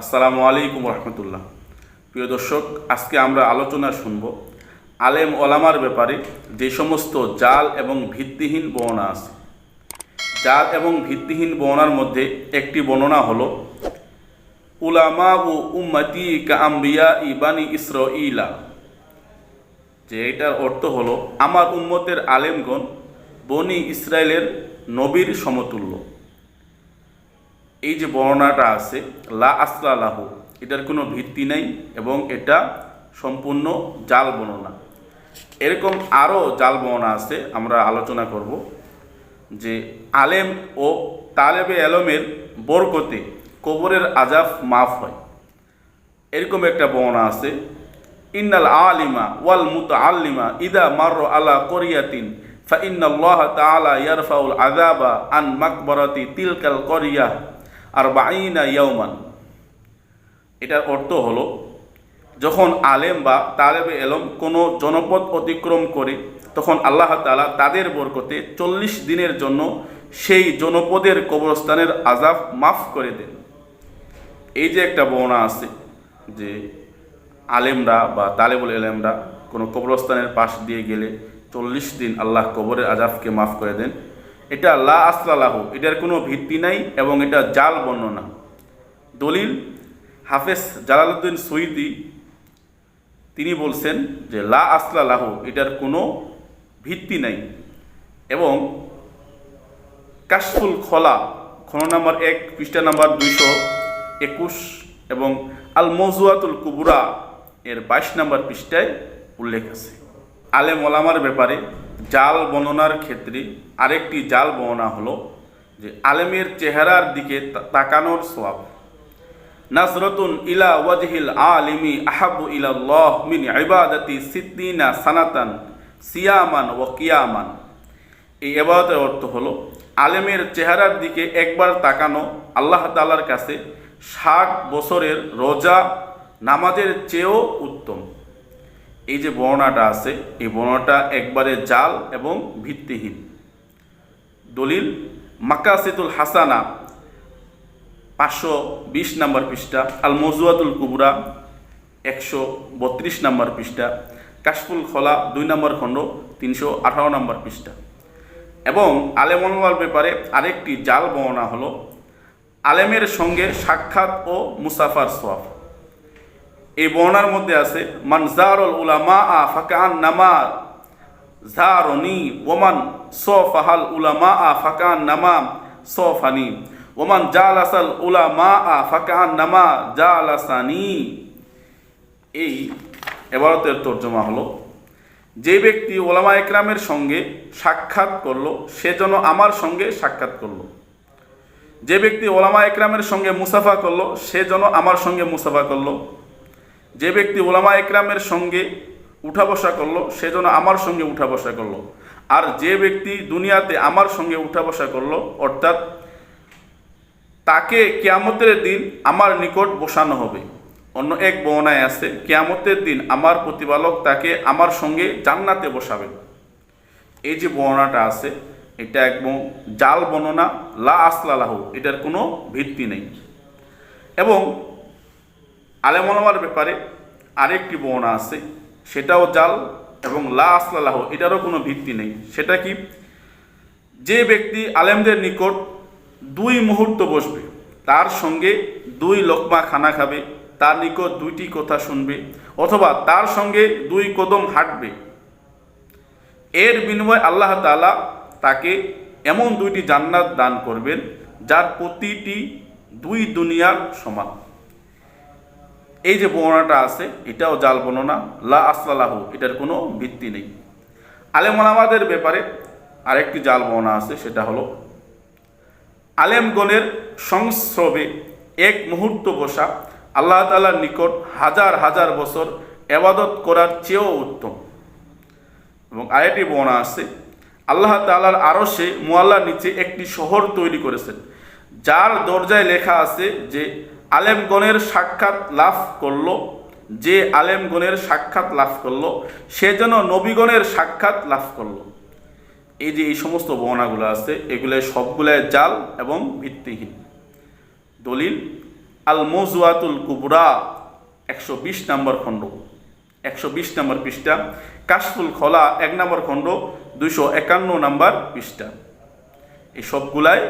আসসালামু আলাইকুম রহমতুল্লাহ। প্রিয় দর্শক, আজকে আমরা আলোচনা শুনব আলেম ওলামার ব্যাপারে যে সমস্ত জাল এবং ভিত্তিহীন বর্ণনা আছে। জাল এবং ভিত্তিহীন বর্ণনার মধ্যে একটি বর্ণনা হল, উলামা ও উম্মতি কাম্বিয়া ইবানি ইসর ইলা যে এটার অর্থ হলো, আমার উম্মতের আলেমগণ বনি ইসরায়েলের নবীর সমতুল্য। এই যে বর্ণনাটা আছে, লা আসলা লাহু, এটার কোনো ভিত্তি নেই এবং এটা সম্পূর্ণ জাল বর্ণনা। এরকম আরও জাল বর্ণনা আছে, আমরা আলোচনা করব যে আলেম ও তালেবে আলমের বরকতে কবরের আজাব মাফ হয়। এরকম একটা বর্ণনা আছে, ইন্নাল আলিমা ওয়াল মুত আল্লিমা ইদা মার আলা করিয়াতিন ফা ইন্নাল্লাহ তাআলা ইয়ারফাউল আযাবা আন মাকবারাতি তিলকাল করিয়া। আর বাইনা ইয়াউমান। এটার অর্থ হলো, যখন আলেম বা তালেবে এলম কোনো জনপদ অতিক্রম করে, তখন আল্লাহ তাআলা তাদের বরকতে চল্লিশ দিনের জন্য সেই জনপদের কবরস্থানের আজাব মাফ করে দেন। এই যে একটা বর্ণনা আছে যে আলেমরা বা তালেবুল এলেমরা কোনো কবরস্থানের পাশ দিয়ে গেলে চল্লিশ দিন আল্লাহ কবরের আজাবকে মাফ করে দেন এটা লা আসলালাহু এটার কোনো ভিত্তি নাই এবং এটা জাল বর্ণনা। দলিল, হাফেজ জালালউদ্দিন সুইদি, তিনি বলছেন যে লা আসলালাহু এটার কোনো ভিত্তি নাই। এবং কাশফুল খোলা খন নাম্বার এক, পৃষ্ঠা নাম্বার দুইশো একুশ এবং আল মজুয়াতুল কুবুরা এর বাইশ নাম্বার পৃষ্ঠায় উল্লেখ আছে। আলেম ওলামার ব্যাপারে জাল বর্ণনার ক্ষেত্রে আরেকটি জাল বর্ণনা হলো যে আলেমের চেহারার দিকে তাকানোর সোয়াব নাসরতুন ইলা ওয়াজহিল আলিমি আহাবু ইলাল্লাহ মিন ইবাদাতি সিদ্দিনা সানাতান সিয়ামান ও কিয়ামান। এই এবাদতের অর্থ হলো আলেমের চেহারার দিকে একবার তাকানো, আল্লাহ তাআলার কাছে ষাট বছরের রোজা, নামাজের চেয়েও উত্তম। এই যে বর্ণনাটা আছে, এই বর্ণনাটা একবারে জাল এবং ভিত্তিহীন। দলিল মাকাসিতুল হাসানা, পাঁচশো বিশ নম্বর পৃষ্ঠা আল মজুয়াতুল কুবরা, একশো বত্রিশ নম্বর পৃষ্ঠা, কাশফুল খোলা, দুই নম্বর খণ্ড, তিনশো আঠারো নম্বর পৃষ্ঠা। এবং আলেমনওয়াল ব্যাপারে আরেকটি জাল বর্ণনা হলো, আলেমের সঙ্গে সাক্ষাৎ ও মুসাফার সোয়াব এই বর্ণার মধ্যে আছে মানজারুল উলামা আ ফাকান নামা জারনি। ওমান সফাহাল উলামা আ ফাকান নামা সফানি। ওমান জালাসাল উলামা আ ফাকান নামা জালাসানি। এই এবারতের তর্জমা হলো, যে ব্যক্তি ওলামা একরামের সঙ্গে সাক্ষাৎ করল, সে যেন আমার সঙ্গে সাক্ষাৎ করল। যে ব্যক্তি ওলামা একরামের সঙ্গে মুসাফা করল, সে যেন আমার সঙ্গে মুসাফা করল। যে ব্যক্তি ওলামা একরামের সঙ্গে উঠা বসা করল, সে যেন আমার সঙ্গে উঠা বসা করল। আর যে ব্যক্তি দুনিয়াতে আমার সঙ্গে উঠা বসা করল, অর্থাৎ তাকে কেয়ামতের দিন আমার নিকট বসানো হবে। অন্য এক বর্ণায় আছে, কেয়ামতের দিন আমার প্রতিপালক তাকে আমার সঙ্গে জান্নাতে বসাবেন। এই যে বর্ণনাটা আছে, এটা একদম জাল বর্ণনা, লা আসলালাহ, এটার কোনো ভিত্তি নেই। এবং আলেমলামার ব্যাপারে আরেকটি বর্ণনা আছে, সেটাও জাল এবং লা আসলালাহ এটারও কোনো ভিত্তি নেই। সেটা কি? যে ব্যক্তি আলেমদের নিকট দুই মুহূর্ত বসবে, তার সঙ্গে দুই লোকমা খানা খাবে, তার নিকট দুইটি কথা শুনবে, অথবা তার সঙ্গে দুই কদম হাঁটবে। এর বিনিময়ে আল্লাহ তাআলা তাকে এমন দুইটি জান্নাত দান করবেন, যার প্রতিটি দুই দুনিয়ার সমান। এই যে বর্ণনাটা আছে, এটাও জাল বর্ণনা, লা আসলালাহু, এটার কোনো ভিত্তি নেই। আলেম আমাদের ব্যাপারে আরেকটি জাল বর্ণনা আছে, সেটা হলো, আলেমগণের সংস্রবে এক মুহূর্ত বসা আল্লাহ তাআলার নিকট হাজার হাজার বছর এবাদত করার চেয়েও উত্তম। এবং আরেকটি বর্ণনা আছে, আল্লাহ তাআলার আরও সে মোয়াল্লার নিচে একটি শহর তৈরি করেছেন, যার দরজায় লেখা আছে যে আলেমগণের সাক্ষাৎ লাভ করল, যে আলেমগণের সাক্ষাৎ লাভ করল, সে যেন নবীগণের সাক্ষাৎ লাভ করল। এই যে এই সমস্ত বর্ণাগুলো আছে, এগুলো সবগুলাই জাল এবং ভিত্তিহীন। দলিল আল মৌজুয়াতুল কুবরা, একশো বিশ নম্বর খণ্ড। একশো বিশ নম্বর পৃষ্ঠা। কাশফুল খোলা, এক নম্বর খণ্ড। দুইশো একান্ন নম্বর পৃষ্ঠা। এই সবগুলাই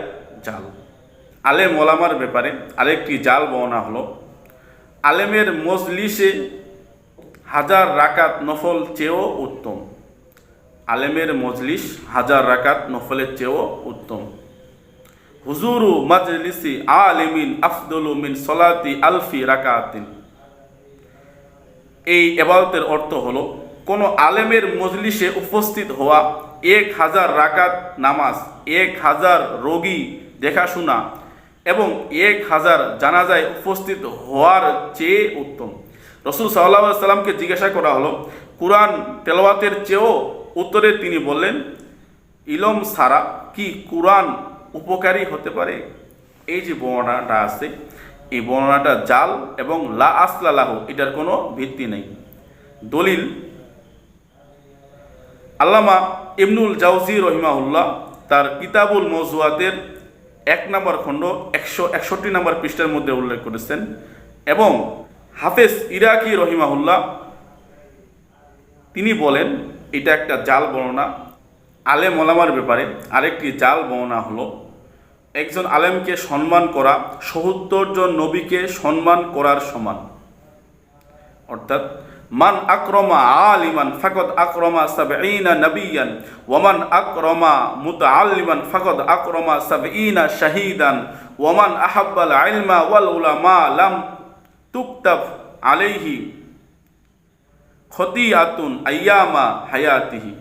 জাল। আলেম ওলামার ব্যাপারে আরেকটি জাল বর্ণনা হলো, আলেমের মজলিসে হাজার রাকাত নফল চেয়েও উত্তম। আলেমের মজলিস হাজার রাকাত নফলের চেয়েও উত্তম। হুজুরু মাজলিসি আলিমিন আফদুল মিন সলাতি আলফি রাকাতিন। এই এবাদতের অর্থ হলো, কোনো আলেমের মজলিসে উপস্থিত হওয়া এক হাজার রাকাত নামাজ, এক হাজার রোগী দেখাশোনা এবং এক হাজার জানাজায় উপস্থিত হওয়ার চেয়ে উত্তম। রসুল সাল্লাহ সাল্লামকে জিজ্ঞাসা করা হলো, কোরআন তেলাওয়াতের চেয়েও উত্তরে তিনি বললেন, ইলম সারা কি কোরআন উপকারী হতে পারে? এই যে বর্ণনাটা আছে, এই বর্ণনাটা জাল এবং লা আসলালাহ এটার কোনো ভিত্তি নেই। দলিল, আল্লামা ইবনুল জাউজি রহিমাউল্লাহ তার কিতাবুল মজুয়াতের এক নম্বর খণ্ড একশো একষট্টি নম্বর পৃষ্ঠার মধ্যে উল্লেখ করেছেন এবং হাফেজ ইরাকি রহিমাহুল্লাহ, তিনি বলেন, এটা একটা জাল বর্ণনা, আলেম ওলামার ব্যাপারে আরেকটি জাল বর্ণনা হলো, একজন আলেমকে সম্মান করা সত্তরজন নবীকে সম্মান করার সমান। অর্থাৎ মান আক্রমা আলিমান ফাকদ আক্রমা সাবঈনা নবিয়ান ওমান আক্রমা মুতাআল্লিমান ফাকদ আক্রমা সাবঈনা শাহিদান ওমান আহাব্বাল ইলমা ওয়াল উলামা লাম তুকতাব আলাইহি খতিয়াতুন আয়ামা হায়াতিহি।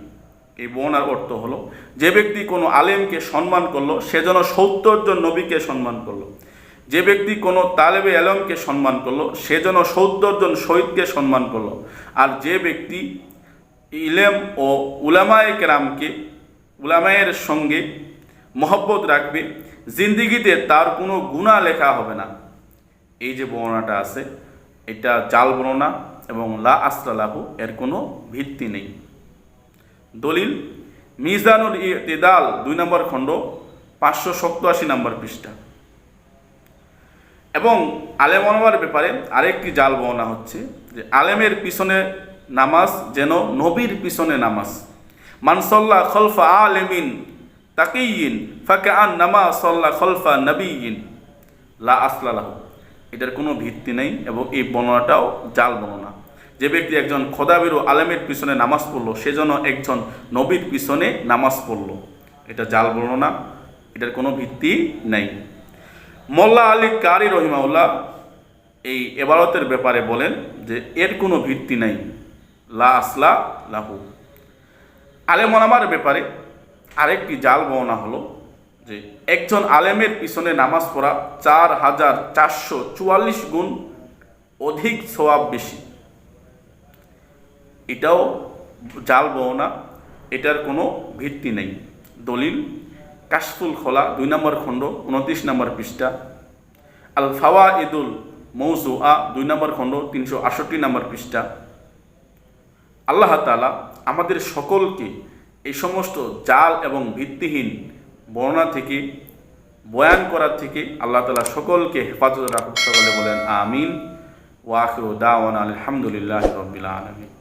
এই বর্ণার অর্থ হলো, যে ব্যক্তি কোনো আলেমকে সম্মান করল, সে যেন সত্তর জন নবীকে সম্মান করল। যে ব্যক্তি কোনো তালেবে আলমকে সম্মান করল, সে যেন সত্তর জন শহীদকে সম্মান করল। আর যে ব্যক্তি ইলেম ও উলামায়ে কেরামকে, উলামায়ের সঙ্গে মহব্বত রাখবে, জিন্দিগিতে তার কোনো গুণা লেখা হবে না। এই যে বর্ণনাটা আছে, এটা জাল বর্ণনা এবং লা আসলালাহু এর কোনো ভিত্তি নেই। দলিল, মিজানুল ইতিদাল, দুই নম্বর খণ্ড, পাঁচশো সপ্তাশি নম্বর পৃষ্ঠা। এবং আলেম অনুমার ব্যাপারে আরেকটি জাল বর্ণনা হচ্ছে যে আলেমের পিছনে নামাজ যেন নবীর পিছনে নামাজ। মানসল্লা খলফা আলেমিন তাকিয়িন ফাকে আন নামা সল্লা খলফা নবীন লা আসলালাহ এটার কোনো ভিত্তি নেই এবং এই বর্ণনাটাও জাল বর্ণনা। যে ব্যক্তি একজন খোদাবিরু আলেমের পিছনে নামাজ পড়ল সেজন্য একজন নবীর পিছনে নামাজ পড়ল। এটা জাল বর্ণনা, এটার কোনো ভিত্তি নেই। মোল্লা আলী কারি রহিমাউল্লাহ এই এবারতের ব্যাপারে বলেন যে এর কোনো ভিত্তি নেই। লা আসলা লাহু। আলেমনামার ব্যাপারে আরেকটি জাল বর্ণনা হলো যে একজন আলেমের পিছনে নামাজ পড়া চার হাজার চারশো চুয়াল্লিশ গুণ অধিক সোয়াব বেশি। এটাও জাল বর্ণনা, এটার কোনো ভিত্তি নেই। দলিল কাশফুল খোলা, দুই নম্বর খণ্ড, উনত্রিশ নম্বর পৃষ্ঠা। আল ফাওয়া ইদুল মৌজু আ দুই নম্বর খণ্ড, তিনশো আটষট্টি নম্বর পৃষ্ঠা। আল্লাহ তালা আমাদের সকলকে এই সমস্ত জাল এবং ভিত্তিহীন বর্ণনা থেকে, বয়ান করার থেকে আল্লাহ তালা সকলকে হেফাজত রাখুক। সকলে বলেন, আমিন। ওয়াকিউ দাওয়ান আলহামদুলিল্লাহ রবিল আলমিন।